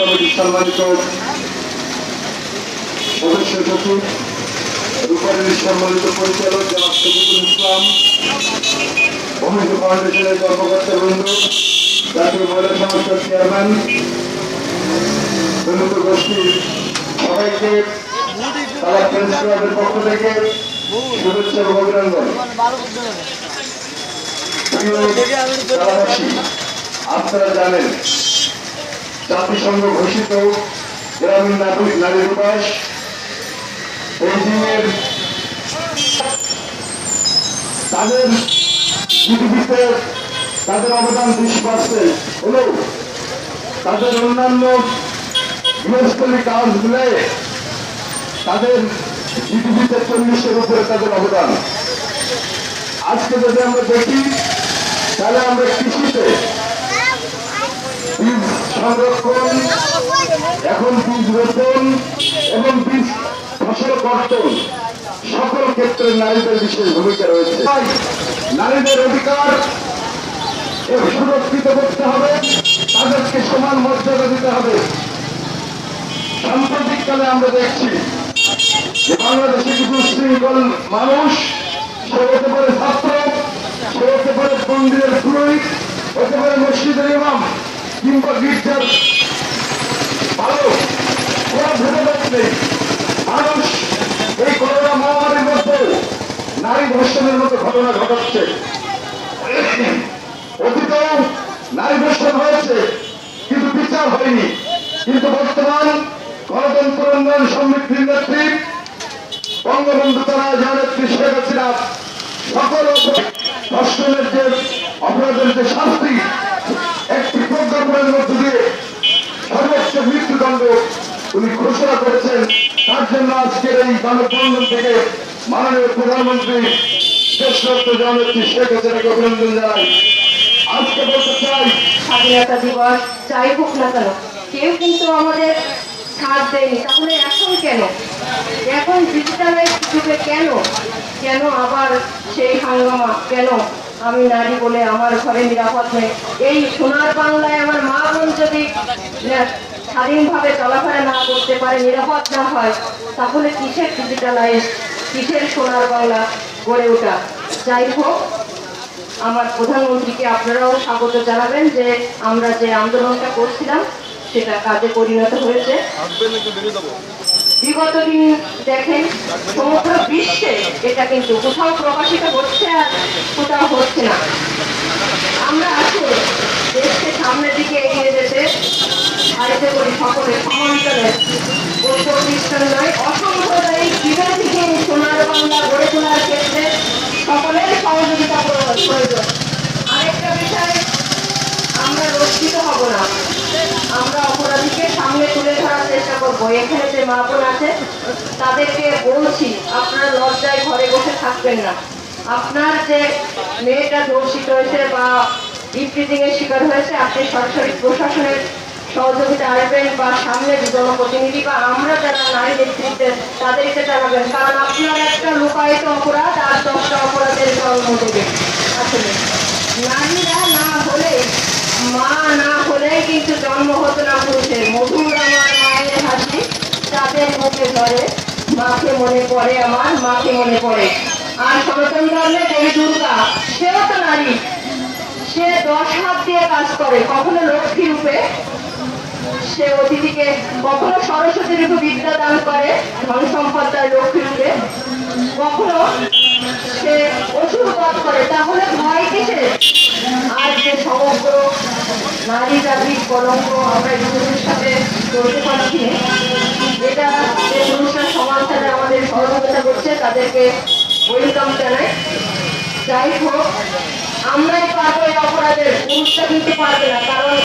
কমিটির সম্মানিত সদস্য সচিব রূপালীর সম্মানিত পরিচালক, জনাব শফিকুল ইসলাম ভূমিকা ফাউন্ডেশনের কর্মকর্তা বৃন্দ, জাতীয় মহিলা সংস্থার আপনারা জানেন জাতিসংঘ ঘোষিত গ্রামীণ নাগরিক নারী দিবস। বেইজিংয়ের তাদের পৃথিবীতে তাদের অবদান বিশ পার্সেন্ট হলেও তাদের অন্যান্য গৃহস্থলী কাজ মিলে তাদের পৃথিবীতে চল্লিশের উপরে তাদের অবদান। আজকে যদি আমরা দেখি, তাহলে আমরা কৃষিতে সংরক্ষণ এখন বীজ রোপণ এবং বীজ ফসল কর্তন সকল ক্ষেত্রে নারীদের বিশেষ ভূমিকা রয়েছে। নারীদের অধিকার সুরক্ষিত করতে হবে, তাদেরকে সমান মর্যাদা দিতে হবে। সাম্প্রতিককালে আমরা দেখছি যে বাংলাদেশে কিছু শৃঙ্খল মানুষ, সে হতে পারে ছাত্র, সে হতে পারে মন্দিরের পুরোহিত, হতে পারে মসজিদের ইমাম। কিংবা গির্জার ভালো কোনো ভেদাভেদ নেই। মানুষ এই করোনা মহামারীর মধ্যে নারী ধর্ষণের মতো ঘটনা ঘটাচ্ছে। অতীতেও নারী ধর্ষণ হয়েছে, কিন্তু বিচার হয়নি। কিন্তু বর্তমান গণতন্ত্র উন্নয়ন সমৃদ্ধির নেত্রী, বঙ্গবন্ধু তারা জননেত্রী শেখ হাসিনা সকল ধর্ষণের যে অপরাধের যে শাস্তি উনি ঘোষণা করেছেন, তার জন্য আজকের এই থেকে মাননীয় প্রধানমন্ত্রী শেখ হাসিনাকে অভিনন্দন জানাই। আজকে বলতে চাই, স্বাধীনতা দিবস, যাই হোক না কেন, কেউ কিন্তু আমাদের দেয়নি। তাহলে এখন কেন? এখন ডিজিটালাইজ যুগে কেন? কেন আবার সেই হাঙ্গামা? কেন আমি নারী বলে আমার ঘরে নিরাপদ নেই? এই সোনার বাংলায় আমার মা বোন যদি স্বাধীনভাবে চলাফেরা না করতে পারে, নিরাপদ না হয়, তাহলে কিসের ডিজিটালাইজ কিসের সোনার বাংলা গড়ে ওঠা? যাই হোক, আমার প্রধানমন্ত্রীকে আপনারাও স্বাগত জানাবেন যে আমরা যে আন্দোলনটা করছিলাম, সেটা কাজে পরিণত হয়েছে। বিগত দিন দেখেন, সমগ্র বিশ্বে এটা কিন্তু কোথাও প্রকাশিত হচ্ছে আর কোথাও হচ্ছে না। বাংলা গড়ে তোলার ক্ষেত্রে সকলের সহযোগিতা প্রয়োজন। আরেকটা বিষয়, আমরা রক্ষিত হব না। আমরা অপরাধীকে সামনে তুলে ধরার চেষ্টা করব। এখানে যে মা বোন আছে, তাদেরকে বলছি, আপনারা লজ্জায় ঘরে বসে থাকবেন না। আপনার যে মেয়েটা ধর্ষিত হয়েছে বা ইফ্রিজিং এর শিকার হয়েছে, আপনি সরাসরি প্রশাসনের সহযোগিতা আসবেন বা সামনে জনপ্রতিনিধি বা আমরা যারা নারী নেতৃত্বে তাদেরকে জানাবেন কারণ আপনার একটা লুকায়িত অপরাধ আর দশটা অপরাধের জন্ম দেবে আসলে নারীরা না হলে, মা না হলে কিন্তু জন্ম হতো না পুরুষের। মধুর আমার মায়ের হাসি তাদের মুখে ধরে, মাকে মনে পড়ে আমার, মাকে মনে পড়ে। আর সনাতন ধর্মে দেবী দুর্গা, সেও তো নারী। সে দশ হাত দিয়ে কাজ করে, কখনো লক্ষ্মী রূপে সে অতিথিকে কখনো সরস্বতী রূপে বিদ্যা দান করে, ধন সম্পদ তার লক্ষ্মী রূপে। কখনো সে অসুর বধ করে, তাহলে ভয় কিসের? আর যে সমগ্র নারী জাতির কলঙ্ক আমরা ইউনিটের সাথে চলতে পারছি এটা যে পুরুষরা সমাজ সাথে আমাদের সহযোগিতা করছে, তাদেরকে ওয়েলকাম জানাই। যাই হোক, আমরাই পারব এই অপরাধের পুরুষরা কিন্তু পারবে না, কারণ